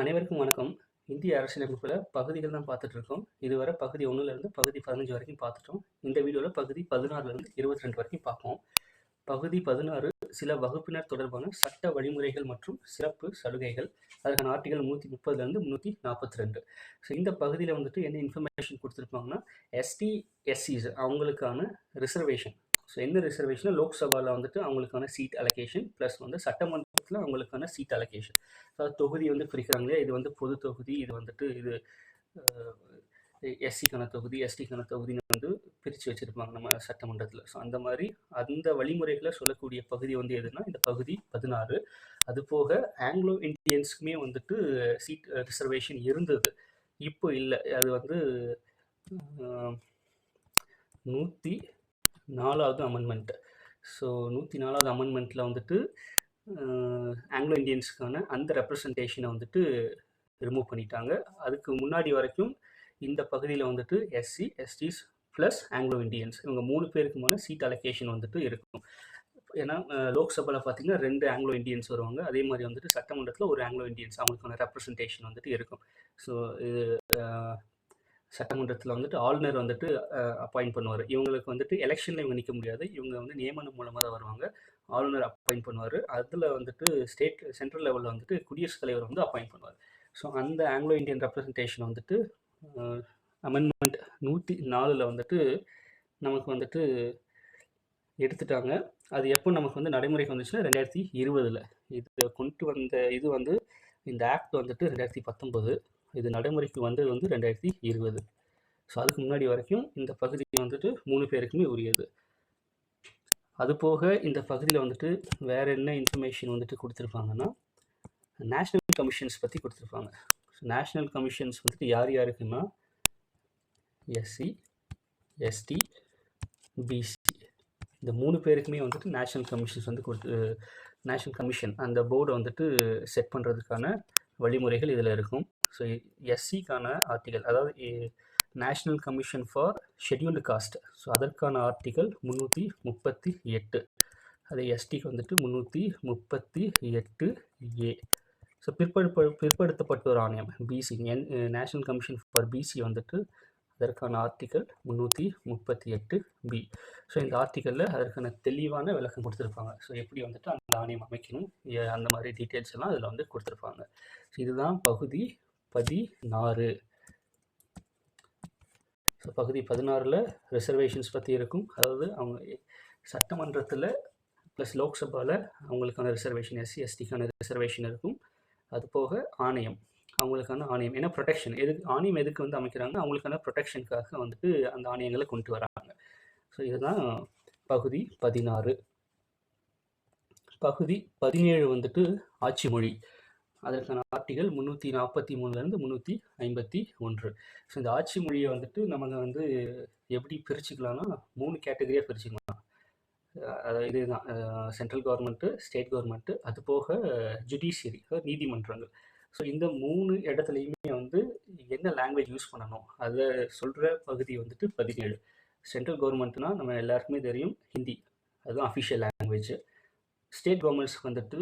அனைவருக்கும் வணக்கம். இந்திய அரசியலமைப்பில் பகுதிகள் தான் பார்த்துட்டு இருக்கோம் இதுவரை பகுதி ஒன்றுலேருந்து பகுதி பதினஞ்சு வரைக்கும் பார்த்துட்டோம். இந்த வீடியோவில் பகுதி பதினாறுலேருந்து இருபத்தி ரெண்டு வரைக்கும் பார்ப்போம். பகுதி பதினாறு சில வகுப்பினர் தொடர்பான சட்ட வழிமுறைகள் மற்றும் சிறப்பு சலுகைகள். அதுக்கான ஆர்டிகல் முந்நூற்றி முப்பதுலேருந்து முந்நூற்றி நாற்பத்தி ரெண்டு ஸோ இந்த பகுதியில் வந்துட்டு என்ன இன்ஃபர்மேஷன் கொடுத்துருப்பாங்கன்னா எஸ்டி எஸ்சிஸ் அவங்களுக்கான ரிசர்வேஷன் ஸோ என்ன ரிசர்வேஷன் லோக்சபாவில் வந்துட்டு அவங்களுக்கான சீட் அலகேஷன் ப்ளஸ் வந்து சட்டமன்றத்தில் அவங்களுக்கான சீட் அலகேஷன் ஸோ தொகுதி வந்து பிரிக்கிறாங்க இல்லையா? இது வந்து பொது தொகுதி இது வந்துட்டு இது எஸ்சிக்கான தொகுதி எஸ்டிக்கான தொகுதின்னு வந்து பிரித்து வச்சுருப்பாங்க நம்ம சட்டமன்றத்தில். ஸோ அந்த மாதிரி அந்த வழிமுறைகளை சொல்லக்கூடிய பகுதி வந்து எதுனா இந்த பகுதி பதினாறு. அது போக ஆங்கிலோ இண்டியன்ஸுக்குமே வந்துட்டு சீட் ரிசர்வேஷன் இருந்தது. இப்போ இல்லை. அது வந்து நூற்றி நாலாவது அமெண்ட்மெண்ட் ஸோ நூற்றி நாலாவது அமெண்ட்மெண்ட்டில் வந்துட்டு ஆங்கிலோ இந்தியன்ஸுக்கான அந்த ரெப்ரசன்டேஷனை வந்துட்டு ரிமூவ் பண்ணிட்டாங்க. அதுக்கு முன்னாடி வரைக்கும் இந்த பகுதியில் வந்துட்டு SC STs plus Anglo Indians இவங்க மூணு பேருக்குமான சீட் அலோகேஷன் வந்துட்டு இருக்கும். ஏன்னா லோக்சபாவில் பார்த்தீங்கன்னா ரெண்டு ஆங்கிலோ இந்தியன்ஸ் வருவாங்க. அதே மாதிரி வந்துட்டு சட்டமன்றத்தில் ஒரு ஆங்கிலோ இந்தியன்ஸ் அவங்களுக்கான ரெப்ரசன்டேஷன் வந்துட்டு இருக்கும். ஸோ இது சட்டமன்றத்தில் வந்துட்டு ஆளுநர் வந்துட்டு அப்பாயிண்ட் பண்ணுவார். இவங்களுக்கு வந்துட்டு எலெக்ஷனில் இவங்க நிற்க முடியாது. இவங்க வந்து நியமனம் மூலமாக தான் வருவாங்க. ஆளுநர் அப்பாயிண்ட் பண்ணுவார். அதில் வந்துட்டு ஸ்டேட் சென்ட்ரல் லெவலில் வந்துட்டு குடியரசுத் தலைவர் வந்து அப்பாயிண்ட் பண்ணுவார். ஸோ அந்த ஆங்கிலோ இந்தியன் ரெப்ரசன்டேஷன் வந்துட்டு அமெண்ட்மெண்ட் நூற்றி நாலில் வந்துட்டு நமக்கு வந்துட்டு எடுத்துட்டாங்க. அது எப்போ நமக்கு வந்து நடைமுறைக்கு வந்துச்சுன்னா ரெண்டாயிரத்தி இருபதில். இது கொண்டு வந்த இது வந்து இந்த ஆக்ட் வந்துட்டு ரெண்டாயிரத்தி பத்தொம்போது இது நடைமுறைக்கு வந்தது வந்து ரெண்டாயிரத்தி இருபது. ஸோ அதுக்கு முன்னாடி வரைக்கும் இந்த பகுதி வந்துட்டு மூணு பேருக்குமே உரியது. அது போக இந்த பகுதியில் வந்துட்டு வேறு என்ன இன்ஃபர்மேஷன் வந்துட்டு கொடுத்துருப்பாங்கன்னா நேஷ்னல் கமிஷன்ஸ் பற்றி கொடுத்துருப்பாங்க. ஸோ நேஷ்னல் கமிஷன்ஸ் வந்துட்டு யார் யாருக்குன்னா எஸ்சி எஸ்டி பிசி இந்த மூணு பேருக்குமே வந்துட்டு நேஷ்னல் கமிஷன்ஸ் வந்து கொடுத்து நேஷ்னல் கமிஷன் அந்த போர்டை வந்துட்டு செட் பண்ணுறதுக்கான வழிமுறைகள் இதில் இருக்கும். ஸோ எஸ்சிக்கான ஆர்டிகல் அதாவது national commission for scheduled caste so அதற்கான ஆர்டிகல் முந்நூற்றி முப்பத்தி எட்டு. அது எஸ்டிக்கு வந்துட்டு முந்நூற்றி முப்பத்தி எட்டு ஏ ஸோ பிற்படுத்த பிற்படுத்தப்பட்டோர் ஆணையம் பிசி என் நேஷ்னல் கமிஷன் ஃபார் பிசி வந்துட்டு அதற்கான ஆர்டிக்கல் முந்நூற்றி முப்பத்தி எட்டு பி ஸோ இந்த ஆர்டிக்கலில் அதற்கான தெளிவான விளக்கம் கொடுத்துருப்பாங்க. ஸோ எப்படி வந்துட்டு அந்த ஆணையம் அமைக்கணும் அந்த மாதிரி டீட்டெயில்ஸ் எல்லாம் அதில் வந்து கொடுத்துருப்பாங்க. ஸோ இதுதான் பகுதி பதினாறு. ஸோ பகுதி பதினாறில் ரிசர்வேஷன்ஸ் பற்றி இருக்கும். அதாவது அவங்க சட்டமன்றத்தில் ப்ளஸ் லோக்சபாவில் அவங்களுக்கான ரிசர்வேஷன் எஸ்சி எஸ்டிக்கான ரிசர்வேஷன் இருக்கும். அது போக ஆணையம். அவங்களுக்கான ஆணையம். ஏன்னா ப்ரொடெக்ஷன் எதுக்கு ஆணையம் எதுக்கு வந்து அமைக்கிறாங்க அவங்களுக்கான ப்ரொடெக்ஷனுக்காக வந்துட்டு அந்த ஆணையங்களை கொண்டு வராங்க. ஸோ இதுதான் பகுதி பதினாறு. பகுதி பதினேழு வந்துட்டு ஆட்சி மொழி. அதற்கான ஆர்டிகள் முந்நூற்றி நாற்பத்தி மூணுலேருந்து முந்நூற்றி ஐம்பத்தி ஒன்று. ஸோ இந்த ஆட்சி மொழியை வந்துட்டு நம்ம வந்து எப்படி பிரிச்சுக்கலாம்னா மூணு கேட்டகரியாக பிரிச்சுக்கலாம். அதாவது இதுதான். சென்ட்ரல் கவர்மெண்ட்டு ஸ்டேட் கவர்மெண்ட்டு அது போக ஜுடிஷியரி நீதிமன்றங்கள். ஸோ இந்த மூணு இடத்துலையுமே வந்து என்ன லாங்குவேஜ் யூஸ் பண்ணணும்? அதை சொல்கிற பகுதி வந்துட்டு பதினேழு. சென்ட்ரல் கவர்மெண்ட்னா நம்ம எல்லாருக்குமே தெரியும் ஹிந்தி. அதுதான் அஃபிஷியல் லாங்குவேஜ் ஸ்டேட் கவர்மெண்ட்ஸ்க்கு வந்துட்டு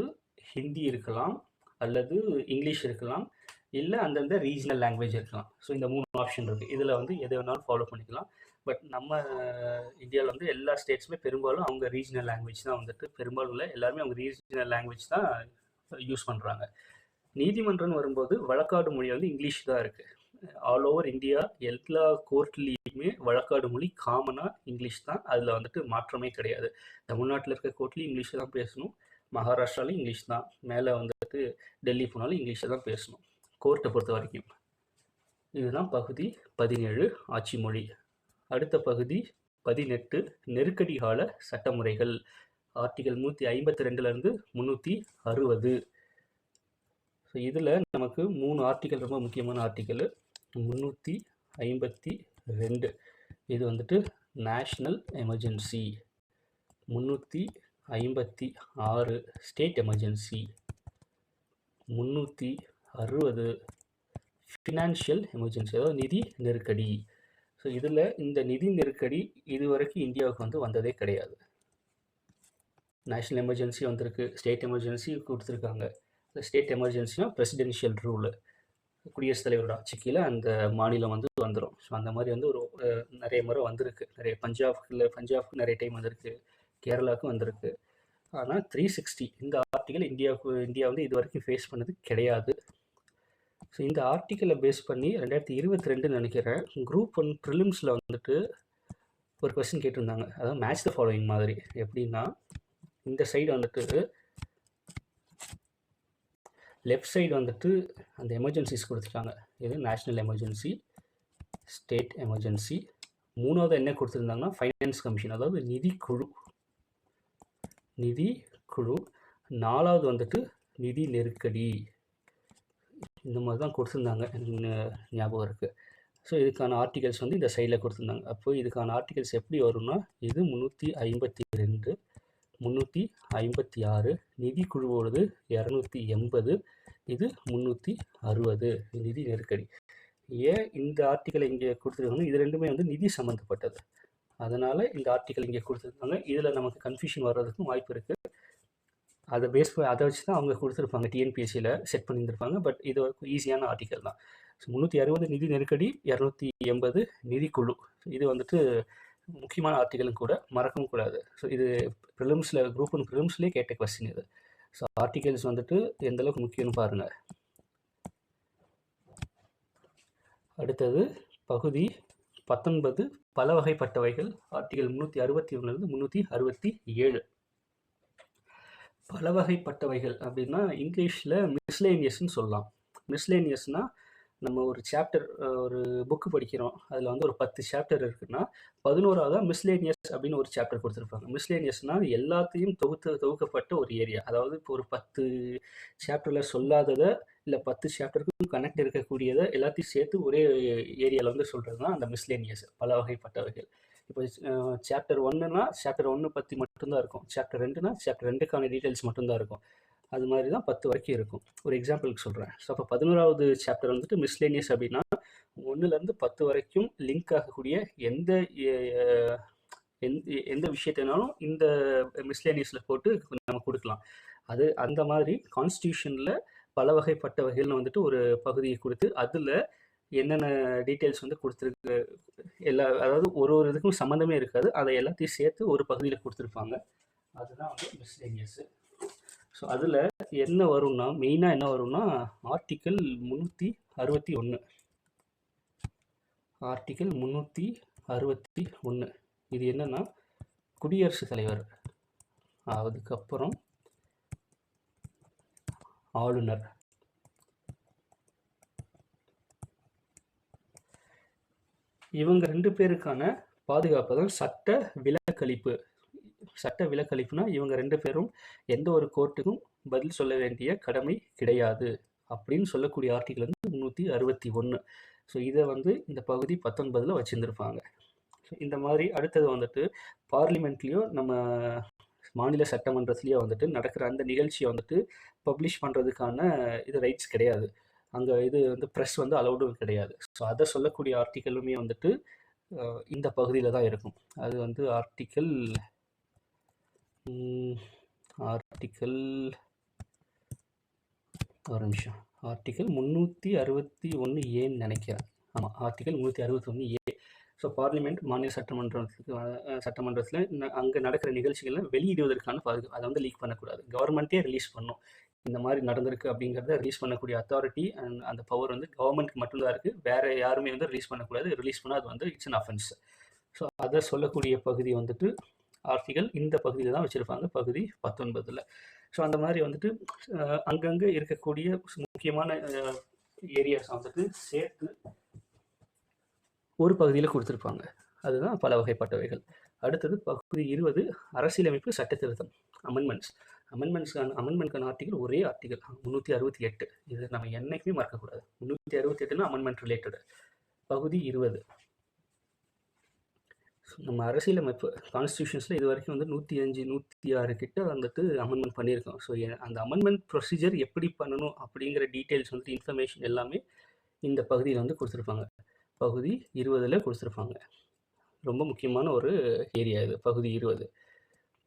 ஹிந்தி இருக்கலாம் அல்லது இங்கிலீஷ் இருக்கலாம் இல்லை அந்தந்த ரீஜனல் லாங்குவேஜ் இருக்கலாம். ஸோ இந்த மூணு ஆப்ஷன் இருக்குது இதில் வந்து எதை வேணாலும் ஃபாலோ பண்ணிக்கலாம். பட் நம்ம இந்தியாவில் வந்து எல்லா ஸ்டேட்ஸுமே பெரும்பாலும் அவங்க ரீஜனல் லாங்குவேஜ் தான் வந்துட்டு பெரும்பாலும் இல்லை எல்லாருமே அவங்க ரீஜனல் லாங்குவேஜ் தான் யூஸ் பண்ணுறாங்க நீதிமன்றம்னு வரும்போது வழக்காடு மொழி வந்து இங்கிலீஷ் தான் இருக்குது ஆல் ஓவர் இந்தியா எல்லா கோர்ட்லேயுமே வழக்காடு மொழி காமனாக இங்கிலீஷ் தான். அதில் வந்துட்டு மாற்றமே கிடையாது. தமிழ்நாட்டில் இருக்க கோர்ட்லேயும் இங்கிலீஷ் தான் பேசணும். மகாராஷ்டிராலையும் இங்கிலீஷ் தான். மேலே வந்துட்டு டெல்லி போனாலும் இங்கிலீஷில் தான் பேசணும். கோர்ட்டை பொறுத்த வரைக்கும். இதுதான் பகுதி பதினேழு ஆட்சி மொழி. அடுத்த பகுதி பதினெட்டு நெருக்கடி கால சட்டமுறைகள். ஆர்டிகல் நூற்றி ஐம்பத்தி ரெண்டுலேருந்து முந்நூற்றி அறுபது. ஸோ இதில் நமக்கு மூணு ஆர்டிக்கல் ரொம்ப முக்கியமான ஆர்டிக்கல் முந்நூற்றி ஐம்பத்தி ரெண்டு இது வந்துட்டு நேஷ்னல் எமர்ஜென்சி முந்நூற்றி ஐம்பத்தி ஆறு ஸ்டேட் எமர்ஜென்சி முந்நூற்றி அறுபது ஃபினான்ஷியல் எமர்ஜென்சி அதாவது நிதி நெருக்கடி. ஸோ இதில் இந்த நிதி நெருக்கடி இது வரைக்கும் இந்தியாவுக்கு வந்து வந்ததே கிடையாது. நேஷ்னல் எமர்ஜென்சி வந்திருக்கு ஸ்டேட் எமர்ஜென்சி கொடுத்துருக்காங்க. ஸ்டேட் எமர்ஜென்சினா பிரசிடென்ஷியல் ரூலு குடியரசுத் தலைவரோட ஆட்சி அந்த மாநிலம் வந்து வந்துடும் ஸோ அந்த மாதிரி வந்து ஒரு நிறைய முறை வந்திருக்கு. நிறைய பஞ்சாப்ல பஞ்சாப்க்கு நிறைய டைம் வந்திருக்கு. கேரளாவுக்கும் வந்திருக்கு. ஆனால் த்ரீ சிக்ஸ்டி இந்த ஆர்டிக்கல் இந்தியாவுக்கு இந்தியா வந்து இது வரைக்கும் ஃபேஸ் பண்ணது கிடையாது. ஸோ இந்த ஆர்டிக்கலை பேஸ் பண்ணி ரெண்டாயிரத்தி இருபத்தி ரெண்டுன்னு நினைக்கிறேன் குரூப் ஒன் ப்ரிலிம்ஸில் வந்துட்டு ஒரு கொஸ்டின் கேட்டிருந்தாங்க. அதாவது மேட்ச் த ஃபாலோயிங் மாதிரி. எப்படின்னா இந்த சைடு வந்துட்டு லெஃப்ட் சைடு வந்துட்டு அந்த எமர்ஜென்சிஸ் கொடுத்துருக்காங்க இது நேஷ்னல் எமர்ஜென்சி ஸ்டேட் எமர்ஜென்சி மூணாவது என்ன கொடுத்துருந்தாங்கன்னா ஃபைனான்ஸ் கமிஷன் அதாவது நிதி குழு. நிதி குழு. நாலாவது வந்துட்டு நிதி நெருக்கடி. இந்த மாதிரி தான் கொடுத்துருந்தாங்க. ஞாபகம் இருக்குது ஸோ இதுக்கான ஆர்டிகல்ஸ் வந்து இந்த சைடில் கொடுத்துருந்தாங்க. அப்போ இதுக்கான ஆர்டிகல்ஸ் எப்படி வரும்னா இது முந்நூற்றி ஐம்பத்தி ரெண்டு முந்நூற்றி ஐம்பத்தி ஆறு நிதி குழுவோடது இரநூத்தி எண்பது இது முந்நூற்றி அறுபது நிதி நெருக்கடி. ஏன் இந்த ஆர்டிக்கலை இங்கே கொடுத்துருக்காங்கன்னா இது ரெண்டுமே வந்து நிதி சம்மந்தப்பட்டது அதனால் இந்த ஆர்டிக்கல் இங்கே கொடுத்துருக்காங்க. இதில் நமக்கு கன்ஃபியூஷன் வர்றதுக்கும் வாய்ப்பு இருக்குது அதை பேஸ் அதை வச்சு தான் அவங்க கொடுத்துருப்பாங்க. டிஎன்பிஎஸ்சியில் செட் பண்ணியிருந்திருப்பாங்க. பட் இது ஈஸியான ஆர்டிக்கல் தான். ஸோ முந்நூற்றி அறுபது நிதி நெருக்கடி இரநூத்தி எண்பது நிதிக்குழு. இது வந்துட்டு முக்கியமான ஆர்டிக்கலும் கூட மறக்கவும் கூடாது. ஸோ இது ப்ரிலிம்ஸில் குரூப் ஒன் ப்ரிலிம்ஸ்லேயே கேட்ட கொஸ்டின் இது. ஸோ ஆர்டிகல்ஸ் வந்துட்டு எந்த அளவுக்கு முக்கியம்னு பாருங்கள் அடுத்தது பகுதி பத்தொன்பது பல வகைப்பட்டவைகள் ஆர்டிகல் முந்நூற்றி அறுபத்தி ஒன்றுலேருந்து முந்நூற்றி அறுபத்தி ஏழு. பல வகைப்பட்டவைகள் அப்படின்னா இங்கிலீஷில் மிஸ்லேனியஸ்னு சொல்லலாம். மிஸ்லேனியஸ்னால் நம்ம ஒரு சாப்டர் ஒரு புக்கு படிக்கிறோம். அதில் வந்து ஒரு பத்து சாப்டர் இருக்குன்னா பதினோராவதாக மிஸ்லேனியஸ் அப்படின்னு ஒரு சாப்டர் கொடுத்துருப்பாங்க. மிஸ்லேனியஸ்னால் எல்லாத்தையும் தொகுத்து தொகுக்கப்பட்ட ஒரு ஏரியா அதாவது இப்போ ஒரு பத்து சாப்டரில் சொல்லாததை இல்லை பத்து சாப்டருக்கும் கனெக்ட் இருக்கக்கூடியதை எல்லாத்தையும் சேர்த்து ஒரே ஏரியாவில் வந்து சொல்கிறது தான் அந்த மிஸ்லேனியஸ் பல வகைப்பட்டவர்கள் இப்போ சாப்டர் ஒன்றுனா சாப்டர் ஒன்று பற்றி மட்டும்தான் இருக்கும். சாப்டர் ரெண்டுனா சாப்டர் ரெண்டுக்கான டீட்டெயில்ஸ் மட்டும்தான் இருக்கும். அது மாதிரி தான் பத்து வரைக்கும் இருக்கும். ஒரு எக்ஸாம்பிளுக்கு சொல்கிறேன் ஸோ அப்போ பதினோராவது சாப்டர் வந்துட்டு மிஸ்லேனியஸ் அப்படின்னா ஒன்றுலேருந்து பத்து வரைக்கும் லிங்க் ஆகக்கூடிய எந்த எந்த எந்த விஷயத்தினாலும் இந்த மிஸ்லேனியஸில் போட்டு நம்ம கொடுக்கலாம். அது அந்த மாதிரி கான்ஸ்டியூஷனில் பல வகைப்பட்ட வகையில் வந்துட்டு ஒரு பகுதியை கொடுத்து அதில் என்னென்ன டீட்டெயில்ஸ் வந்து கொடுத்துருக்கு எல்லா அதாவது ஒரு ஒரு இதுக்கும் சம்மந்தமே இருக்காது. அதை எல்லாத்தையும் சேர்த்து ஒரு பகுதியில் கொடுத்துருப்பாங்க. அதுதான் வந்து மிஸ்லேனியஸு ஸோ அதில் என்ன வரும்னா மெயினாக என்ன வரும்னா ஆர்டிக்கல் முந்நூற்றி அறுபத்தி ஒன்று ஆர்டிக்கல் முந்நூற்றி அறுபத்தி ஒன்று இது என்னென்னா குடியரசுத் தலைவர். அதுக்கப்புறம் ஆளுநர். இவங்க ரெண்டு பேருக்கான பாதுகாப்பு தான் சட்ட விலக்களிப்பு. சட்ட விலக்களிப்புனா இவங்க ரெண்டு பேரும் எந்த ஒரு கோர்ட்டுக்கும் பதில் சொல்ல வேண்டிய கடமை கிடையாது அப்படின்னு சொல்லக்கூடிய ஆர்டிகல் வந்து முந்நூற்றி அறுபத்தி ஒன்று ஸோ இதை வந்து இந்த பகுதி பத்தொன்பதில் வச்சுருந்துருப்பாங்க. ஸோ இந்த மாதிரி அடுத்தது வந்துட்டு பார்லிமெண்ட்லேயும் நம்ம மாநில சட்டமன்றத்துலேயே வந்துட்டு நடக்கிற அந்த நிகழ்ச்சியை வந்துட்டு பப்ளிஷ் பண்ணுறதுக்கான இது ரைட்ஸ் கிடையாது. அங்கே இது வந்து ப்ரெஸ் வந்து அலௌடும் கிடையாது. ஸோ அதை சொல்லக்கூடிய ஆர்டிக்கலுமே வந்துட்டு இந்த பகுதியில் தான் இருக்கும். அது வந்து ஆர்டிக்கல் ஆர்டிக்கல் ஒரு நிமிஷம். ஆர்டிக்கல் முந்நூற்றி அறுபத்தி ஒன்று ஏன்னு நினைக்கிறேன். ஆமாம் ஆர்டிக்கல் முந்நூற்றி அறுபத்தி ஒன்று ஏ ஸோ பார்லிமெண்ட் மாநில சட்டமன்றத்துக்கு சட்டமன்றத்தில் அங்கே நடக்கிற நிகழ்ச்சிகளை வெளியிடுவதற்கான பாதுகா அதை வந்து லீக் பண்ணக்கூடாது. கவர்மெண்ட்டே ரிலீஸ் பண்ணும். இந்த மாதிரி நடந்திருக்கு அப்படிங்கிறத ரிலீஸ் பண்ணக்கூடிய அத்தாரிட்டி அண்ட் அந்த பவர் வந்து கவர்மெண்ட்க்கு மட்டும்தான் இருக்குது வேறு யாருமே வந்து ரிலீஸ் பண்ணக்கூடாது. ரிலீஸ் பண்ணால் அது வந்து இட்ஸ் அன் அஃபென்ஸ் ஸோ அதை சொல்லக்கூடிய பகுதி வந்துட்டு ஆர்டிகல் இந்த பகுதியில் தான் வச்சுருப்பாங்க பகுதி பத்தொன்பதில். ஸோ அந்த மாதிரி வந்துட்டு அங்கங்கே இருக்கக்கூடிய முக்கியமான ஏரியாஸ் வந்துட்டு சேர்த்து ஒரு பகுதியில் கொடுத்துருப்பாங்க. அதுதான் பல வகைப்பட்டவைகள் அடுத்தது பகுதி இருபது அரசியலமைப்பு சட்ட திருத்தம் அமெண்ட்மெண்ட்ஸ் அமெண்ட்மெண்ட்ஸ்க்கான அமெண்ட்மெண்ட்கான ஆர்டிகல் ஒரே ஆர்டிகல் முந்நூற்றி அறுபத்தி எட்டு. இது நம்ம என்னைக்குமே மறக்கக்கூடாது. முந்நூற்றி அறுபத்தி எட்டுனா அமெண்ட்மெண்ட் ரிலேட்டடு பகுதி இருபது. நம்ம அரசியலமைப்பு கான்ஸ்டியூஷன்ஸில் இது வரைக்கும் வந்து நூற்றி அஞ்சு நூற்றி ஆறு கிட்ட வந்துட்டு அமெண்ட்மெண்ட் பண்ணியிருக்கோம். ஸோ அந்த அமெண்ட்மெண்ட் ப்ரொசீஜர் எப்படி பண்ணணும் அப்படிங்கிற டீட்டெயில்ஸ் வந்துட்டு இன்ஃபர்மேஷன் எல்லாமே இந்த பகுதியில் வந்து கொடுத்துருப்பாங்க. பகுதி இருபதில் கொடுத்துருப்பாங்க. ரொம்ப முக்கியமான ஒரு ஏரியா இது பகுதி இருபது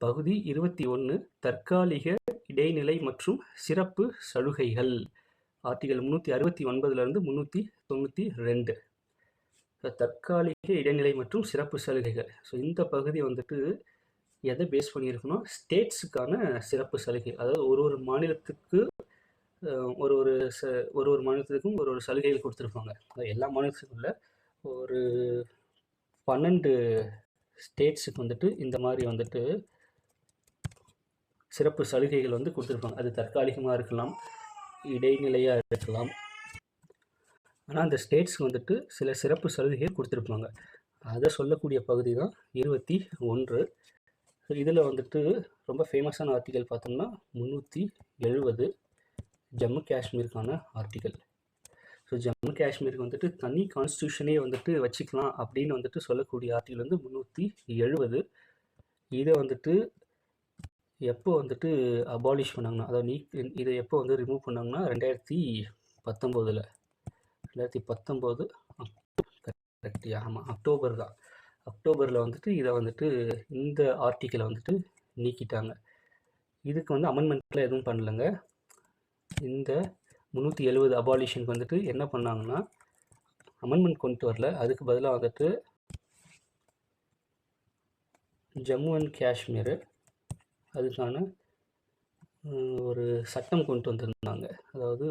பகுதி இருபத்தி ஒன்று தற்காலிக இடைநிலை மற்றும் சிறப்பு சலுகைகள். ஆர்டிகல் முந்நூற்றி அறுபத்தி ஒன்பதுலேருந்து முந்நூற்றி தொண்ணூற்றி ரெண்டு. தற்காலிக இடைநிலை மற்றும் சிறப்பு சலுகைகள். ஸோ இந்த பகுதி வந்துட்டு எதை பேஸ் பண்ணியிருக்கணும்? ஸ்டேட்ஸுக்கான சிறப்பு சலுகை. அதாவது ஒரு ஒரு மாநிலத்துக்கு ஒரு ஒரு ச ஒரு ஒரு மனுஷத்துக்கும் ஒரு ஒரு சலுகைகள் கொடுத்துருப்பாங்க. எல்லா மாநிலத்துக்கும் இல்லை. ஒரு பன்னெண்டு ஸ்டேட்ஸுக்கு வந்துட்டு இந்த மாதிரி வந்துட்டு சிறப்பு சலுகைகள் வந்து கொடுத்துருப்பாங்க. அது தற்காலிகமாக இருக்கலாம் இடைநிலையாக இருக்கலாம். ஆனால் அந்த ஸ்டேட்ஸ்க்கு வந்துட்டு சில சிறப்பு சலுகைகள் கொடுத்துருப்பாங்க. அதை சொல்லக்கூடிய பகுதி தான் இருபத்தி ஒன்று. இதில் வந்துட்டு ரொம்ப ஃபேமஸான ஆர்டிகல் பார்த்தோம்னா முந்நூற்றி எழுபது ஜம்மு காஷ்மீருக்கான ஆர்டிகல் ஸோ ஜம்மு காஷ்மீருக்கு வந்துட்டு தனி கான்ஸ்டியூஷனே வந்துட்டு வச்சுக்கலாம் அப்படின்னு வந்துட்டு சொல்லக்கூடிய ஆர்டிகல் வந்து முந்நூற்றி எழுபது. இதை வந்துட்டு எப்போ வந்துட்டு அபாலிஷ் பண்ணாங்கன்னா அதாவது நீ இதை எப்போ வந்து ரிமூவ் பண்ணாங்கன்னா ரெண்டாயிரத்தி பத்தொம்போதில் ரெண்டாயிரத்தி பத்தொம்போது கரெக்டியா ஆமாம் அக்டோபர் தான். அக்டோபரில் வந்துட்டு இதை வந்துட்டு இந்த ஆர்டிக்கலை வந்துட்டு நீக்கிட்டாங்க. இதுக்கு வந்து அமெண்ட்மெண்ட்டில் எதுவும் பண்ணலைங்க. இந்த முந்நூற்றி எழுபது அபாலிஷனுக்கு வந்துட்டு என்ன பண்ணாங்கன்னா அமெண்ட்மெண்ட் கொண்டு வரல. அதுக்கு பதிலாக வந்துட்டு ஜம்மு அண்ட் காஷ்மீர் அதுக்கான ஒரு சட்டம் கொண்டு வந்திருந்தாங்க. அதாவது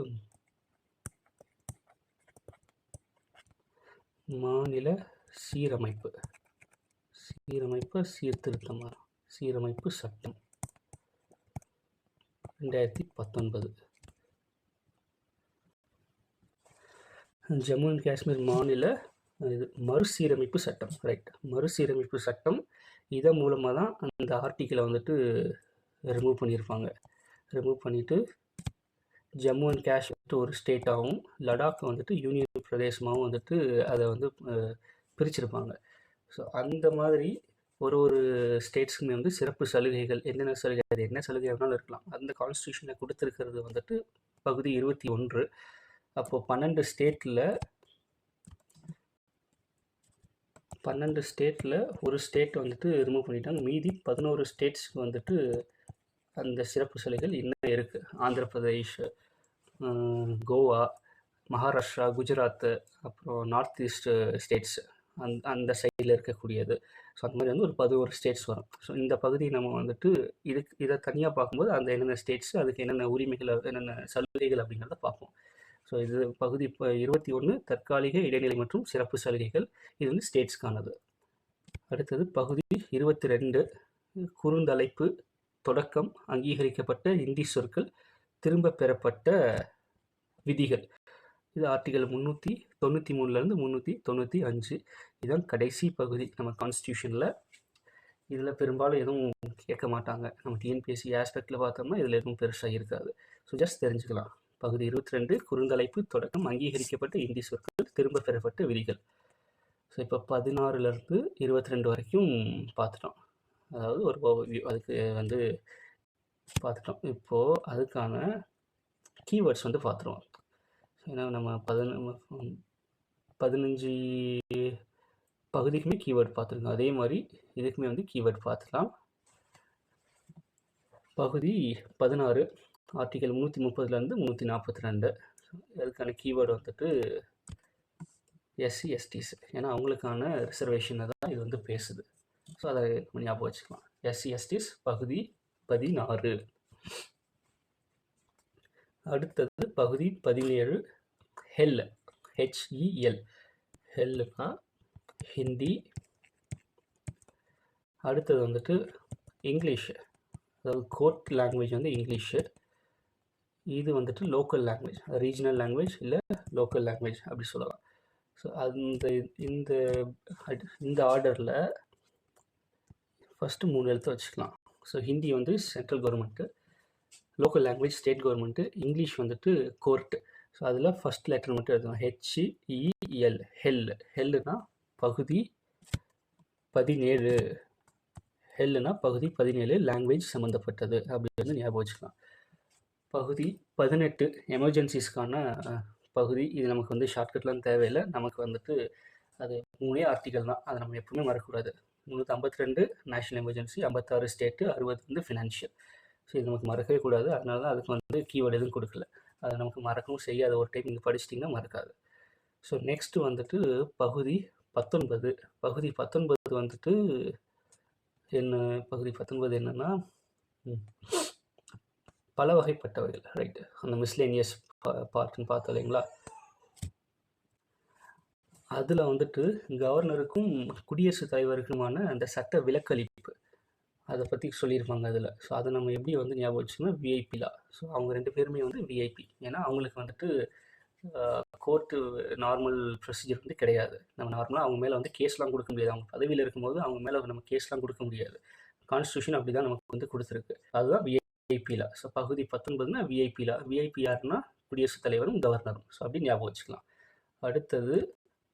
மாநில சீரமைப்பு. சீரமைப்பு சீர்திருத்தமாக சீரமைப்பு சட்டம். ரெண்டாயிரத்தி பத்தொன்பது. ஜம்மு அண்ட் காஷ்மீர் மாநில இது மறுசீரமைப்பு சட்டம். ரைட் மறுசீரமைப்பு சட்டம். இதன் மூலமாக தான் அந்த ஆர்டிக்கிளை வந்துட்டு ரிமூவ் பண்ணியிருப்பாங்க. ரிமூவ் பண்ணிவிட்டு ஜம்மு அண்ட் காஷ்மீர் ஒரு ஸ்டேட்டாகவும் லடாக் வந்துட்டு யூனியன் பிரதேசமாகவும் வந்துட்டு அதை வந்து பிரிச்சிருப்பாங்க. ஸோ அந்த மாதிரி ஒரு ஒரு ஸ்டேட்ஸுக்குமே வந்து சிறப்பு சலுகைகள் என்னென்ன சலுகை அது என்ன சலுகை வேணாலும் இருக்கலாம். அந்த கான்ஸ்டியூஷனில் கொடுத்துருக்கிறது வந்துட்டு பகுதி இருபத்தி ஒன்று. அப்போது பன்னெண்டு ஸ்டேட்டில் பன்னெண்டு ஸ்டேட்டில் ஒரு ஸ்டேட் வந்துட்டு ரிமூவ் பண்ணிட்டாங்க. மீதி பதினோரு ஸ்டேட்ஸ்க்கு வந்துட்டு அந்த சிறப்பு சலுகைகள் இன்னும் இருக்குது ஆந்திர பிரதேஷ் கோவா மகாராஷ்டிரா குஜராத்து அப்புறம் நார்த் ஈஸ்ட் ஸ்டேட்ஸ் அந் அந்த சைடில் இருக்கக்கூடியது. ஸோ அந்த மாதிரி வந்து ஒரு பதினோரு ஸ்டேட்ஸ் வரும். ஸோ இந்த பகுதி நம்ம வந்துட்டு இதுக்கு இதை தனியாக பார்க்கும்போது அந்த என்னென்ன ஸ்டேட்ஸ் அதுக்கு என்னென்ன உரிமைகள் என்னென்ன சலுகைகள் அப்படிங்கிறத பார்ப்போம். ஸோ இது பகுதி இப்போ இருபத்தி ஒன்று தற்காலிக இடைநிலை மற்றும் சிறப்பு சலுகைகள். இது வந்து ஸ்டேட்ஸ்க்கானது. அடுத்தது பகுதி இருபத்தி ரெண்டு குறுந்தலைப்பு தொடக்கம் அங்கீகரிக்கப்பட்ட இந்தி சொற்கள் திரும்ப பெறப்பட்ட விதிகள். இது ஆர்டிகல் முந்நூற்றி தொண்ணூற்றி மூணுலேருந்து முந்நூற்றி தொண்ணூற்றி அஞ்சு. இதுதான் கடைசி பகுதி நம்ம கான்ஸ்டியூஷனில் இதில் பெரும்பாலும் எதுவும் கேட்க மாட்டாங்க. நம்ம டிஎன்பிஎஸ்சி ஆஸ்பெக்டில் பார்த்தோம்னா இதில் எதுவும் பெருசாக இருக்காது. ஸோ ஜஸ்ட் தெரிஞ்சுக்கலாம். பகுதி இருபத்தி ரெண்டு குறுந்தலைப்பு தொடக்கம் அங்கீகரிக்கப்பட்ட இந்தி சொற்கள் திரும்ப பெறப்பட்ட விதிகள். ஸோ இப்போ பதினாறுலேருந்து இருபத்தி ரெண்டு வரைக்கும் பார்த்துட்டோம் அதாவது ஒரு overview. அதுக்கு வந்து பார்த்துட்டோம் இப்போது அதுக்கான கீவேர்ட்ஸ் வந்து பார்த்துருவோம் ஏன்னா நம்ம பதின பதினஞ்சு பகுதிக்குமே கீவேர்ட் பார்த்துருக்கோம் அதே மாதிரி இதுக்குமே வந்து கீவேர்ட் பார்த்துக்கலாம் பகுதி பதினாறு. ஆர்டிகல் முந்நூற்றி முப்பதுலேருந்து முந்நூற்றி நாற்பத்தி ரெண்டு. அதுக்கான கீவேர்டு வந்துட்டு எஸ்சி எஸ்டிஸ் ஏன்னா அவங்களுக்கான ரிசர்வேஷனை தான் இது வந்து பேசுது. ஸோ அதை நம்ம ஞாபகம் வச்சுக்கலாம். எஸ்சி எஸ்டிஸ் பகுதி பதினாறு. அடுத்தது பகுதி பதினேழு. ஹெல் ஹெச்இஎல் ஹெல்னா ஹிந்தி. அடுத்தது வந்துட்டு இங்கிலீஷு. அதாவது கோர்ட் லாங்குவேஜ் வந்து இங்கிலீஷு. இது வந்துட்டு லோக்கல் லாங்குவேஜ் ரீஜனல் லாங்குவேஜ் இல்லை லோக்கல் லாங்குவேஜ் அப்படி சொல்லலாம். ஸோ அந்த இந்த இந்த ஆர்டரில் ஃபஸ்ட்டு மூணு எழுத்து வச்சுக்கலாம். ஸோ ஹிந்தி வந்து central government local language state government English வந்துட்டு கோர்ட்டு ஸோ அதில் ஃபஸ்ட் லெட்டர் மட்டும் எழுதணும் ஹெச்இஎல் ஹெல் ஹெல்லுனா பகுதி பதினேழு. ஹெல்லுனா பகுதி பதினேழு லாங்குவேஜ் சம்மந்தப்பட்டது அப்படின்னு ஞாபகம் வச்சுக்கலாம். பகுதி பதினெட்டு எமர்ஜென்சிஸ்க்கான பகுதி. இது நமக்கு வந்து ஷார்ட்கட்லாம் தேவையில்லை. நமக்கு வந்துட்டு அது மூணே ஆர்டிகல் தான். அதை நம்ம எப்பவுமே மறக்கக்கூடாது. முந்நூற்றி ஐம்பத்தி ரெண்டு நேஷனல் எமர்ஜென்சி ஐம்பத்தாறு ஸ்டேட்டு அறுபது வந்து ஃபினான்ஷியல் ஸோ இது நமக்கு மறக்கவே கூடாது. அதனால தான் அதுக்கு வந்து கீவேர்டு எதுவும் கொடுக்கல. அது நமக்கு மறக்கவும் செய்யாது ஒரு டைம் நீங்கள் படிச்சிட்டிங்கன்னா மறக்காது. ஸோ நெக்ஸ்ட்டு வந்துட்டு பகுதி பத்தொன்பது. பகுதி பத்தொன்பது வந்துட்டு என்ன? பகுதி பத்தொன்பது என்னென்னா பல வகைப்பட்டவைகள் ரைட்டு அந்த மிஸ்லேனியஸ் பார்ட்டுன்னு பார்த்தோம் இல்லைங்களா? அதில் வந்துட்டு கவர்னருக்கும் குடியரசுத் தலைவருக்குமான அந்த சட்ட விலக்களிப்பு அதை பற்றி சொல்லியிருப்பாங்க அதில். ஸோ அதை நம்ம எப்படி வந்து ஞாபகம் வச்சுன்னா விஐபிலா ஸோ அவங்க ரெண்டு பேருமே வந்து விஐபி ஏன்னா அவங்களுக்கு வந்துட்டு கோர்ட்டு நார்மல் ப்ரொசீஜர் வந்து கிடையாது. நம்ம நார்மலாக அவங்க மேலே வந்து கேஸ்லாம் கொடுக்க முடியாது. அவங்க பதவியில் இருக்கும்போது அவங்க மேலே நம்ம கேஸ்லாம் கொடுக்க முடியாது. கான்ஸ்டியூஷன் அப்படி தான் நமக்கு வந்து கொடுத்துருக்கு. அதுதான் விஐ விஐபியில் ஸோ பகுதி பத்தொன்பதுனா விஐபியில் விஐபி யாருன்னா குடியரசுத் தலைவரும் கவர்னரும் ஸோ அப்படி ஞாபகம் வச்சுக்கலாம். அடுத்தது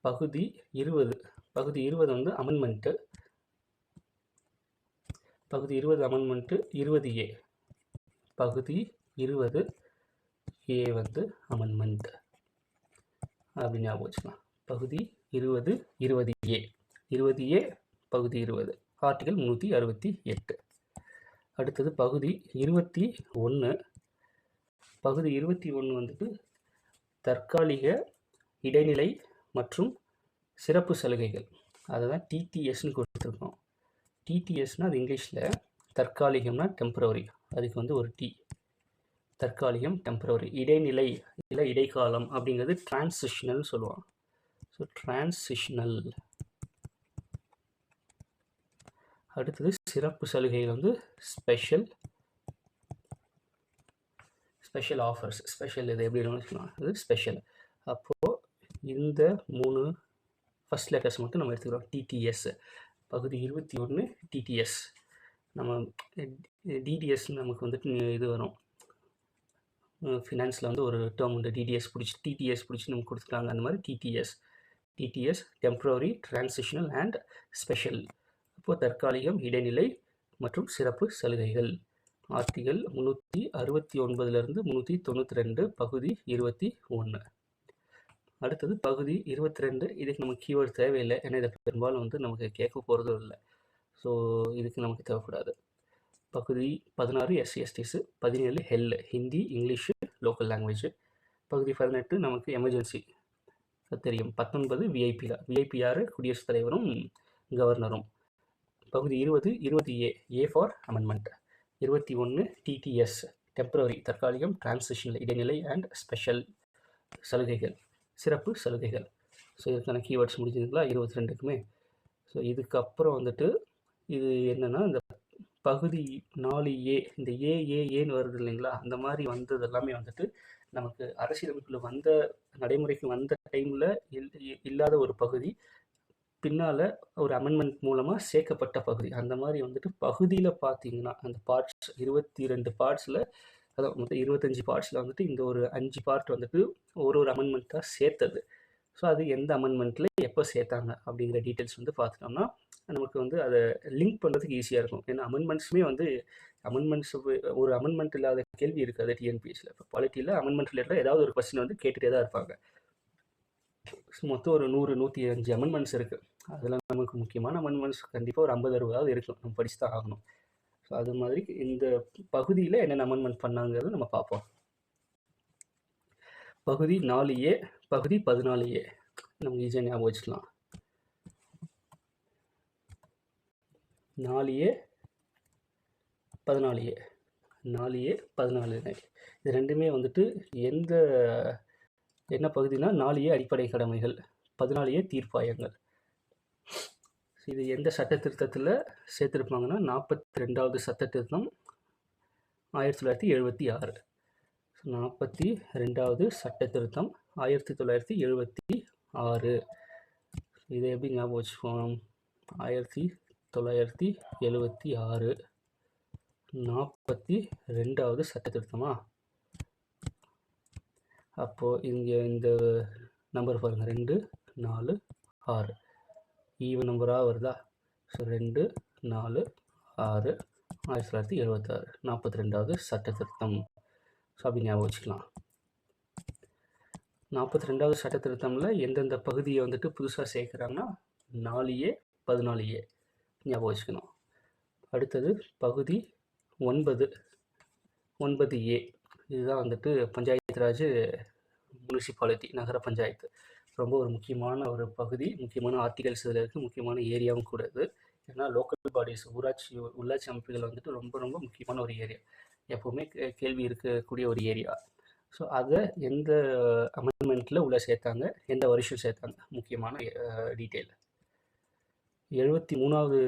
பகுதி இருபது. பகுதி இருபது வந்து அமெண்ட்மெண்ட்டு பகுதி இருபது அமெண்ட்மெண்ட்டு இருபது ஏ பகுதி இருபது ஏ வந்து அமெண்ட்மெண்ட் அப்படின்னு ஞாபகம் வச்சுக்கலாம். பகுதி இருபது இருபது ஏ இருபது ஏ பகுதி இருபது. ஆர்டிகல் முந்நூற்றி அறுபத்தி எட்டு. அடுத்தது பகுதி இருபத்தி ஒன்று பகுதி இருபத்தி ஒன்று வந்துட்டு தற்காலிக இடைநிலை மற்றும் சிறப்பு சலுகைகள். அதை தான் டிடிஎஸ்ன்னு கொடுத்துருக்கோம். டிடிஎஸ்னால் அது இங்கிலீஷில் தற்காலிகம்னா டெம்பரவரி அதுக்கு வந்து ஒரு டி தற்காலிகம் டெம்பரவரி இடைநிலை இல்லை இடைக்காலம் அப்படிங்கிறது டிரான்சிஷனல் சொல்லுவாங்க. ஸோ டிரான்சிஷனல் அடுத்தது சிறப்பு சலுகைகள் வந்து ஸ்பெஷல் ஸ்பெஷல் ஆஃபர்ஸ் ஸ்பெஷல் இது எப்படி வச்சுக்கலாம் அது ஸ்பெஷல் அப்போது இந்த மூணு ஃபஸ்ட் லெட்டர்ஸ் மட்டும் நம்ம எடுத்துக்கிறோம். டிடிஎஸ் பகுதி இருபத்தி ஒன்று டிடிஎஸ் நம்ம டிடிஎஸ் நமக்கு வந்துட்டு இது வரும். ஃபினான்ஸில் வந்து ஒரு டேர்ம் உண்டு. டிடிஎஸ் பிடிச்சி டிடிஎஸ் பிடிச்சி நமக்கு கொடுத்துருக்காங்க அந்த மாதிரி TTS TTS temporary transitional and special இப்போ தற்காலிகம் இடைநிலை மற்றும் சிறப்பு சலுகைகள். ஆர்டிகல் முந்நூற்றி அறுபத்தி ஒன்பதுலேருந்து முந்நூற்றி தொண்ணூற்றி ரெண்டு பகுதி இருபத்தி ஒன்று அடுத்தது பகுதி இருபத்தி ரெண்டு. இதுக்கு நமக்கு கீவேர்டு தேவையில்லை. ஏன்னா இதை பெரும்பாலும் வந்து நமக்கு கேட்க போகிறதும் இல்லை. ஸோ இதுக்கு நமக்கு தேவைப்படாது. பகுதி பதினாறு எஸ்சிஎஸ்டிஸு பதினேழு HEL Hindi English local language. பகுதி பதினெட்டு நமக்கு எமர்ஜென்சி. தெரியும். பத்தொன்பது விஐபியில் விஐபி யார்? குடியரசுத் தலைவரும் கவர்னரும். பகுதி இருபது இருபது ஏ ஏ ஃபார் அமெண்ட்மெண்ட் இருபத்தி ஒன்று டிடிஎஸ் டெம்பரரி தற்காலிகம் டிரான்சிஷனல் இடைநிலை அண்ட் ஸ்பெஷல் சலுகைகள் சிறப்பு சலுகைகள். ஸோ இதுக்கான கீவேர்ட்ஸ் முடிஞ்சதுங்களா? இருபத்தி ரெண்டுக்குமே. ஸோ இதுக்கப்புறம் வந்துட்டு இது என்னென்னா இந்த பகுதி நாலு ஏ இந்த ஏ ஏ ஏன்னு வருது இல்லைங்களா? அந்த மாதிரி வந்தது எல்லாமே வந்துட்டு நமக்கு அரசியலமைப்பில் வந்த நடைமுறைக்கு வந்த டைமில் இல்லாத ஒரு பகுதி பின்னால் ஒரு அமெண்ட்மெண்ட் மூலமாக சேர்க்கப்பட்ட பகுதி. அந்த மாதிரி வந்துட்டு பகுதியில் பார்த்தீங்கன்னா அந்த பார்ட்ஸ் இருபத்தி ரெண்டு பார்ட்ஸில் அதான் மொத்தம் இருபத்தஞ்சி பார்ட்ஸில் வந்துட்டு இந்த ஒரு அஞ்சு பார்ட் வந்துட்டு ஒரு ஒரு அமெண்ட்மெண்ட்டாக சேர்த்தது. ஸோ அது எந்த அமெண்ட்மெண்ட்டில் எப்போ சேர்த்தாங்க அப்படிங்கிற டீட்டெயில்ஸ் வந்து பார்த்துட்டோம்னா நமக்கு வந்து அதை லிங்க் பண்ணுறதுக்கு ஈஸியாக இருக்கும். ஏன்னா அமெண்ட்மெண்ட்ஸுமே வந்து அமெண்ட்மெண்ட்ஸ் ஒரு அமெண்ட்மெண்ட் இல்லாத கேள்வி இருக்காது டிஎன்பிஎஸ்சியில் இப்போ பாலிட்டியில் அமெண்ட்மெண்ட் ரிலேட்டட் ஏதாவது ஒரு கொஸ்டின் வந்து கேட்டுகிட்டே தான் இருப்பாங்க. மொத்தம் ஒரு நூறு நூற்றி அஞ்சு அமெண்ட்மெண்ட்ஸ் இருக்குது அதில் நமக்கு முக்கியமான அமெண்ட்மெண்ட்ஸ் கண்டிப்பாக ஒரு ஐம்பது அறுபதாவது இருக்கும். நம்ம படிச்சு தான் ஆகணும். ஸோ அது மாதிரி இந்த பகுதியில் என்னென்ன அமெண்ட்மெண்ட் பண்ணாங்கிறது நம்ம பார்ப்போம். பகுதி நாலு ஏ பகுதி பதினாலு ஏ. நம்ம ஈஸியாக ஞாபகம் வச்சுக்கலாம். நாலு ஏ பதினாலு ஏ. நாலு ஏ பதினாலு இது ரெண்டுமே வந்துட்டு எந்த என்ன பகுதினா நாலு ஏ அடிப்படை கடமைகள் பதினாலு ஏ தீர்ப்பாயங்கள். இது எந்த சட்ட திருத்தத்தில் சேர்த்துருப்பாங்கன்னா நாற்பத்தி ரெண்டாவது சட்ட திருத்தம் ஆயிரத்தி தொள்ளாயிரத்தி எழுபத்தி ஆறு. நாற்பத்தி ரெண்டாவது சட்ட திருத்தம் ஆயிரத்தி தொள்ளாயிரத்தி எழுபத்தி ஆறு. இதை எப்படி ஞாபகம் வச்சுக்கோம்? ஆயிரத்தி தொள்ளாயிரத்தி எழுபத்தி ஆறு. நாற்பத்தி ரெண்டாவது சட்ட திருத்தமா? அப்போது இங்கே இந்த நம்பர் பாருங்கள் ரெண்டு நாலு ஆறு. ஈவன் நம்பராக வருதா? ஸோ ரெண்டு நாலு ஆறு ஆயிரத்தி தொள்ளாயிரத்தி எழுபத்தாறு நாற்பத்தி ரெண்டாவது சட்ட திருத்தம் ஸோ அப்படி ஞாபகம் வச்சுக்கலாம். நாற்பத்தி ரெண்டாவது சட்ட திருத்தமில் எந்தெந்த பகுதியை வந்துட்டு புதுசாக சேர்க்குறாங்கன்னா நாலு ஏ பதினாலு ஏ ஞாபகம் வச்சுக்கணும். அடுத்தது பகுதி ஒன்பது ஒன்பது ஏ. இதுதான் வந்துட்டு பஞ்சாயத்து ராஜ் முனிசிபாலிட்டி நகர பஞ்சாயத்து. ரொம்ப ஒரு முக்கியமான ஒரு பகுதி முக்கியமான ஆர்டிகல்ஸ் இதில் இருக்குது முக்கியமான ஏரியாவும் கூட இது. ஏன்னா லோக்கல் பாடிஸ் ஊராட்சி உள்ளாட்சி அமைப்புகள் வந்துட்டு ரொம்ப ரொம்ப முக்கியமான ஒரு ஏரியா. எப்போவுமே கே- கேள்வி இருக்கக்கூடிய ஒரு ஏரியா. ஸோ அதை எந்த அமெண்ட்மெண்ட்டில் உள்ள சேர்த்தாங்க எந்த வருஷம் சேர்த்தாங்க முக்கியமான டீட்டெயில் எழுபத்தி மூணாவது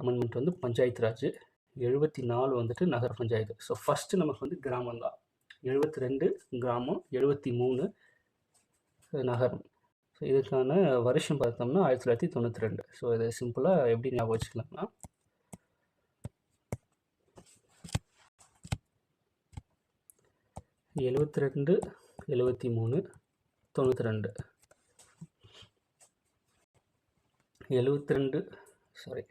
அமெண்ட்மெண்ட் வந்து பஞ்சாயத்து ராஜ் எழுபத்தி நாலு வந்துட்டு நகர பஞ்சாயத்து. ஸோ ஃபஸ்ட்டு நமக்கு வந்து கிராமம் தான் எழுபத்தி ரெண்டு கிராமம் எழுபத்தி மூணு நகரம். ஸோ இதுக்கான வருஷம் பார்த்தோம்னா ஆயிரத்தி தொள்ளாயிரத்தி தொண்ணூற்றி ரெண்டு. ஸோ இதை சிம்பிளாக எப்படி ஞாபகம் வச்சுக்கலாம்னா எழுபத்தி ரெண்டு எழுபத்தி மூணு தொண்ணூற்றி ரெண்டு. எழுபத்தி ரெண்டு சாரி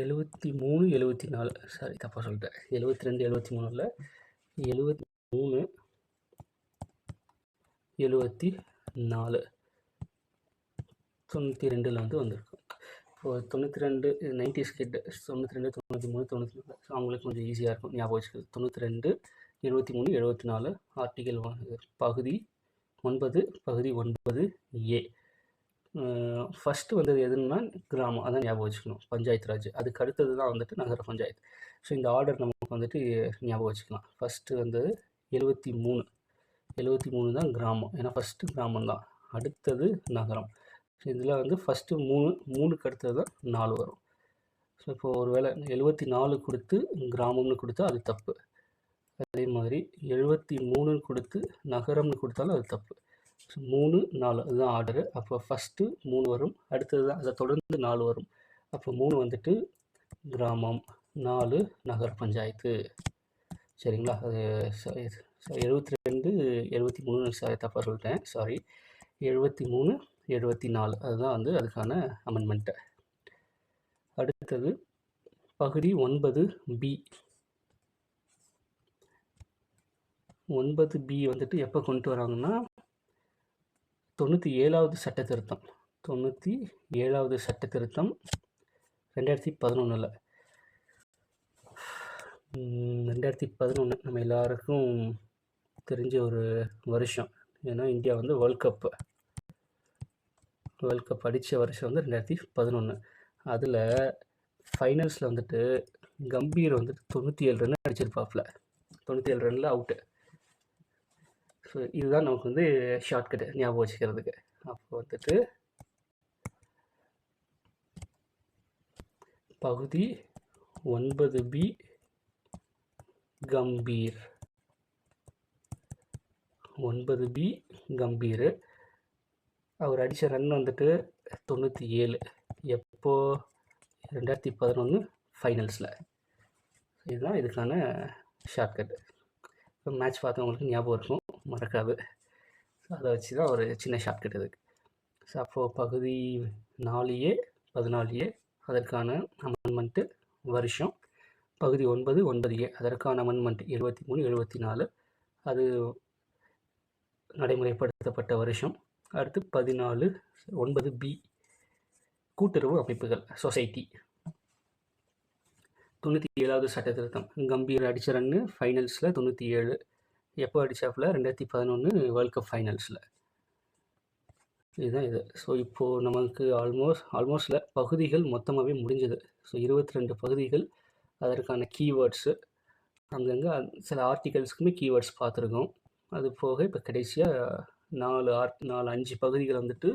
எழுபத்தி மூணு எழுபத்தி நாலு. சாரி தப்பாக சொல்லிட்டேன். எழுபத்தி ரெண்டு எழுபத்தி மூணில் எழுபத்தி மூணு எழுபத்தி நாலு. தொண்ணூற்றி ரெண்டில் வந்து வந்திருக்கும் இப்போது தொண்ணூற்றி ரெண்டு நைன்டி ஸ்கிட் தொண்ணூற்றி ரெண்டு தொண்ணூற்றி மூணு தொண்ணூற்றி நாலு. ஸோ அவங்களுக்கு கொஞ்சம் ஈஸியாக இருக்கும். ஞாபகம் வச்சுக்கிறது தொண்ணூற்றி ரெண்டு எழுபத்தி மூணு எழுபத்தி நாலு. ஆர்டிகல் பகுதி ஒன்பது பகுதி ஒன்பது ஏ ஃபஸ்ட்டு வந்தது எதுன்னா கிராமம். அதான் ஞாபகம் வச்சுக்கணும். பஞ்சாயத்து ராஜ். அதுக்கு அடுத்தது தான் வந்துட்டு நகர பஞ்சாயத்து. ஸோ இந்த ஆர்டர் நமக்கு வந்துட்டு ஞாபகம் வச்சுக்கலாம். ஃபஸ்ட்டு வந்தது எழுபத்தி மூணு. எழுபத்தி மூணு தான் கிராமம். ஏன்னா ஃபஸ்ட்டு கிராமம் தான். அடுத்தது நகரம். ஸோ இதில் வந்து ஃபஸ்ட்டு மூணு மூணுக்கு அடுத்தது தான் நாலு வரும். ஸோ இப்போ ஒரு வேளை எழுபத்தி நாலு கொடுத்து கிராமம்னு கொடுத்தா அது தப்பு. அதே மாதிரி எழுபத்தி மூணுன்னு கொடுத்து நகரம்னு கொடுத்தாலும் அது தப்பு. மூணு நாலு. அதுதான் ஆர்டரு அப்போ ஃபஸ்ட்டு மூணு வரும். அடுத்தது தான் அதை தொடர்ந்து நாலு வரும். அப்போ மூணு வந்துட்டு கிராமம் நாலு நகர பஞ்சாயத்து. சரிங்களா? அது எழுபத்தி ரெண்டு எழுபத்தி மூணு சாரி தப்பாக சொல்லிட்டேன். சாரி எழுபத்தி மூணு எழுபத்தி நாலு அதுதான் வந்து அதுக்கான அமெண்ட்மெண்ட்டு அடுத்தது பகுதி ஒன்பது பி ஒன்பது பி வந்துட்டு எப்போ கொண்டு வராங்கன்னா தொண்ணூற்றி ஏழாவது சட்ட திருத்தம். தொண்ணூற்றி ஏழாவது சட்ட திருத்தம் ரெண்டாயிரத்தி பதினொன்றில் ரெண்டாயிரத்தி பதினொன்று நம்ம எல்லாருக்கும் தெரிஞ்ச ஒரு வருஷம். ஏன்னா இந்தியா வந்து வேர்ல்ட் கப்பு வேர்ல்ட் கப் அடித்த வருஷம் வந்து ரெண்டாயிரத்தி பதினொன்று அதில் ஃபைனல்ஸில் வந்துட்டு கம்பீர் வந்துட்டு தொண்ணூற்றி ஏழு ரன் அடிச்சிருப்பாப்புல தொண்ணூற்றி ஏழு ரனில் அவுட்டு ஸோ இதுதான் நமக்கு வந்து ஷார்ட்கட்டு ஞாபகம் வச்சுக்கிறதுக்கு. அப்போ வந்துட்டு பகுதி ஒன்பது பி கம்பீர். ஒன்பது பி கம்பீர். அவர் அடித்த ரன் வந்துட்டு தொண்ணூற்றி ஏழு. எப்போ? ரெண்டாயிரத்தி பதினொன்று ஃபைனல்ஸில் இதுதான் இதுக்கான ஷார்ட்கட் மேட்ச் பார்த்தவங்களுக்கு ஞாபகம் இருக்கும். மறக்காது. ஸோ அதை வச்சு தான் ஒரு சின்ன ஷார்ட்கட் இதுக்கு ஸோ அப்போது பகுதி நாலு ஏ அதற்கான அமெண்ட்மெண்ட்டு வருஷம். பகுதி ஒன்பது ஒன்பது ஏ அதற்கான அமெண்ட்மெண்ட் எழுபத்தி மூணு எழுபத்தி நாலு. அது நடைமுறைப்படுத்தப்பட்ட வருஷம். அடுத்து பதினாலு ஒன்பது பி கூட்டுறவு அமைப்புகள் சொசைட்டி தொண்ணூற்றி ஏழாவது சட்ட திருத்தம் கம்பீர் அடித்த ரன்னு ஃபைனல்ஸில் தொண்ணூற்றி ஏழு. எப்போ அடிச்சாப்பில் ரெண்டாயிரத்தி பதினொன்று வேர்ல்ட் கப் ஃபைனல்ஸில் இதுதான் இது. ஸோ இப்போது நமக்கு ஆல்மோஸ்ட் ஆல்மோஸ்டில் பகுதிகள் மொத்தமாகவே முடிஞ்சது. ஸோ இருபத்தி ரெண்டு பகுதிகள் அதற்கான கீவேர்ட்ஸு அங்கங்கே சில ஆர்டிகல்ஸ்க்குமே கீவேர்ட்ஸ் பார்த்துருக்கோம். அது போக இப்போ கடைசியாக நாலு ஆர் நாலு அஞ்சு பகுதிகள் வந்துட்டு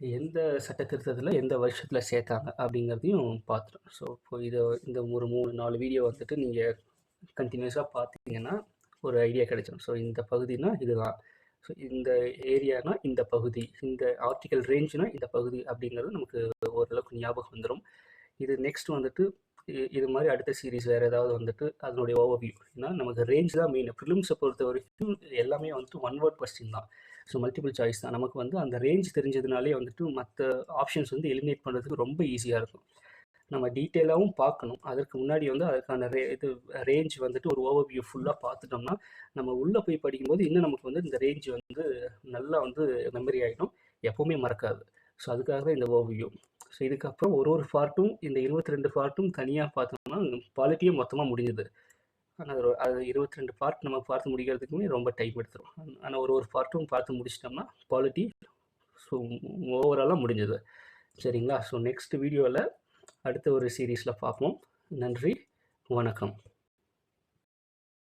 எந்த சட்ட திருத்தத்தில் எந்த வருஷத்தில் சேர்த்தாங்க அப்படிங்கிறதையும் பார்த்துட்டோம் ஸோ இப்போ இதை இந்த ஒரு மூணு நாலு வீடியோ வந்துட்டு நீங்கள் கண்டினியூஸாக பார்த்தீங்கன்னா ஒரு ஐடியா கிடைச்சிடும் ஸோ இந்த பகுதினா இதுதான். ஸோ இந்த ஏரியானா இந்த பகுதி. இந்த ஆர்டிக்கல் ரேஞ்சுனா இந்த பகுதி அப்படிங்கிறது நமக்கு ஓரளவுக்கு ஞாபகம் வந்துடும் இது நெக்ஸ்ட் வந்துட்டு இது மாதிரி அடுத்த சீரிஸ் வேறு ஏதாவது வந்துட்டு அதனுடைய ஓவர்வியூ ஏன்னா நமக்கு ரேஞ்ச் தான் மெயின் ஃபிலிம்ஸை பொறுத்த வரைக்கும் எல்லாமே வந்துட்டு ஒன் வேர்ட் கொஸ்டின் தான். ஸோ மல்டிபிள் சாய்ஸ் தான். நமக்கு வந்து அந்த ரேஞ்ச் தெரிஞ்சதுனாலே வந்துட்டு மற்ற ஆப்ஷன்ஸ் வந்து எலிமினேட் பண்ணுறதுக்கு ரொம்ப ஈஸியாக இருக்கும். நம்ம டீட்டெயிலாகவும் பார்க்கணும். அதற்கு முன்னாடி வந்து அதுக்கான ரே இது ரேஞ்ச் வந்துட்டு ஒரு ஓவர்வியூ ஃபுல்லாக பார்த்துட்டோம்னா நம்ம உள்ளே போய் படிக்கும்போது இன்னும் நமக்கு வந்து இந்த ரேஞ்ச் வந்து நல்லா வந்து மெமரி ஆகிடும் எப்போவுமே மறக்காது. ஸோ அதுக்காக தான் இந்த ஓவர்வியூ ஸோ இதுக்கப்புறம் ஒரு ஒரு பார்ட்டும் இந்த இருபத்தி ரெண்டு பார்ட்டும் தனியாக பார்த்தோம்னா குவாலிட்டியும் மொத்தமாக முடிஞ்சது. ஆனால் அது அது இருபத்தி ரெண்டு பார்ட் நம்ம பார்த்து முடிக்கிறதுக்குமே ரொம்ப டைம் எடுத்துரும். ஆனால் ஒரு ஒரு பார்ட்டும் பார்த்து முடிச்சிட்டோம்னா குவாலிட்டி ஸோ ஓவராலாக முடிஞ்சது. சரிங்களா? ஸோ நெக்ஸ்ட் வீடியோவில் அடுத்த ஒரு சீரீஸில் பார்ப்போம். நன்றி. வணக்கம்.